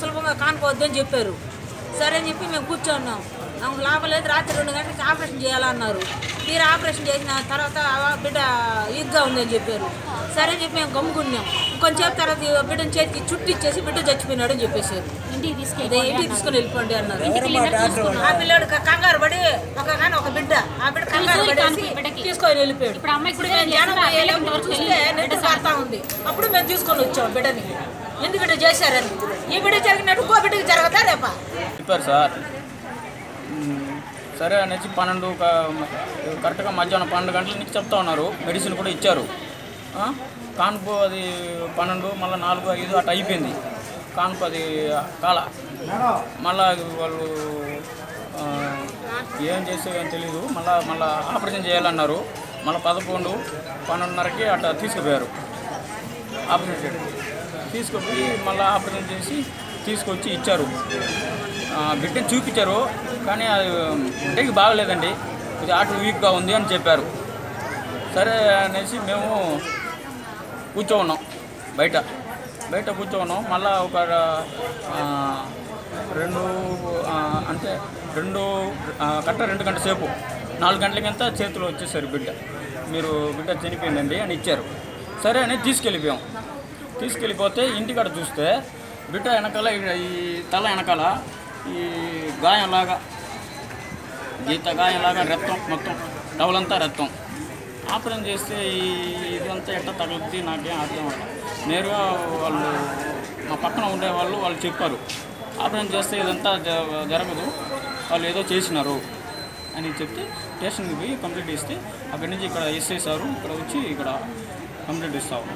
సులభంగా కానుకోవద్దని చెప్పారు. సరే అని చెప్పి మేము కూర్చున్నాం. నాకు లాభం లేదు రాత్రి రెండు గంటలకి ఆపరేషన్ చేయాలన్నారు. తీరా ఆపరేషన్ చేసిన తర్వాత బిడ్డ ఈగ్గా ఉందని చెప్పారు. సరే అని చెప్పి మేము గమ్ముకున్నాం. కొంచెంసేపు తర్వాత బిడ్డని చేతికి చుట్టి ఇచ్చేసి బిడ్డ చచ్చిపోయినాడు అని చెప్పేశారు. ఇంటికి తీసుకొని వెళ్ళిపోండి అన్నారు. ఆ పిల్లోడు కంగారు పడి ఒక కానీ ఒక బిడ్డ. ఆ బిడ్డ కంగారు బిడ్డకి. తీసుకొని వెళ్ళిపోయాడు. ఇప్పుడు మేము చూస్తే. నెట్ ఉంది. అప్పుడు మేము తీసుకొని వచ్చాం బిడ్డని. ఎందుకంటే చేశారని. ఈ బిడ్డ జరిగినట్టు ఇంకో బిడ్డకి చెప్పారు సార్. సరే అనేసి పన్నెండు కరెక్ట్గా మధ్యాహ్నం పన్నెండు గంటల నుంచి చెప్తా ఉన్నారు. మెడిసిన్ కూడా ఇచ్చారు. ఆ? కాన్పు అది పన్నెండు మళ్ళీ నాలుగు ఐదు అటు అయిపోయింది. కాన్పు అది కాల. మళ్ళా వాళ్ళు ఏం చేసేదని తెలీదు. మళ్ళీ మళ్ళీ ఆపరేషన్ చేయాలన్నారు. మళ్ళీ పదకొండు పన్నెండున్నరకి అట్లా తీసుకుపోయారు. ఆపరేషన్. చేయడం. తీసుకుపోయి మళ్ళీ ఆపరేషన్ చేసి తీసుకొచ్చి ఇచ్చారు. బిడ్డను చూపించారు కానీ అది బిడ్డకి బాగలేదండి. ఇది ఆట వీక్గా ఉంది అని చెప్పారు. సరే అనేసి మేము కూర్చో ఉన్నాం బయట. బయట కూర్చో ఉన్నాం మళ్ళా ఒక రెండు అంటే రెండు కట్ట రెండు గంటల సేపు నాలుగు గంటలకంతా చేతిలో వచ్చేసారు బిడ్డ. మీరు బిడ్డ చనిపోయిందండి అని ఇచ్చారు. సరే అని తీసుకెళ్ళిపోయాం. తీసుకెళ్ళిపోతే ఇంటికాడ చూస్తే బిడ్డ వెనకాల ఈ తల వెనకాల ఈ గాయంలాగా గీత గాయంలాగా రక్తం మొత్తం టవలంతా రక్తం. ఆపరేషన్ చేస్తే ఈ ఇదంతా ఎట్ట తగులుతుంది నాకేం అర్థం నేరుగా వాళ్ళు మా పక్కన ఉండే వాళ్ళు వాళ్ళు చెప్పారు. ఆపరేషన్ చేస్తే ఇదంతా జ- జరగదు వాళ్ళు ఏదో చేసినారు అని చెప్తే స్టేషన్కి పోయి కంప్లీట్ ఇస్తే అక్కడి నుంచి ఇక్కడ ఎస్ఐ సారు ఇక్కడ వచ్చి ఇక్కడ కంప్లీట్ ఇస్తాము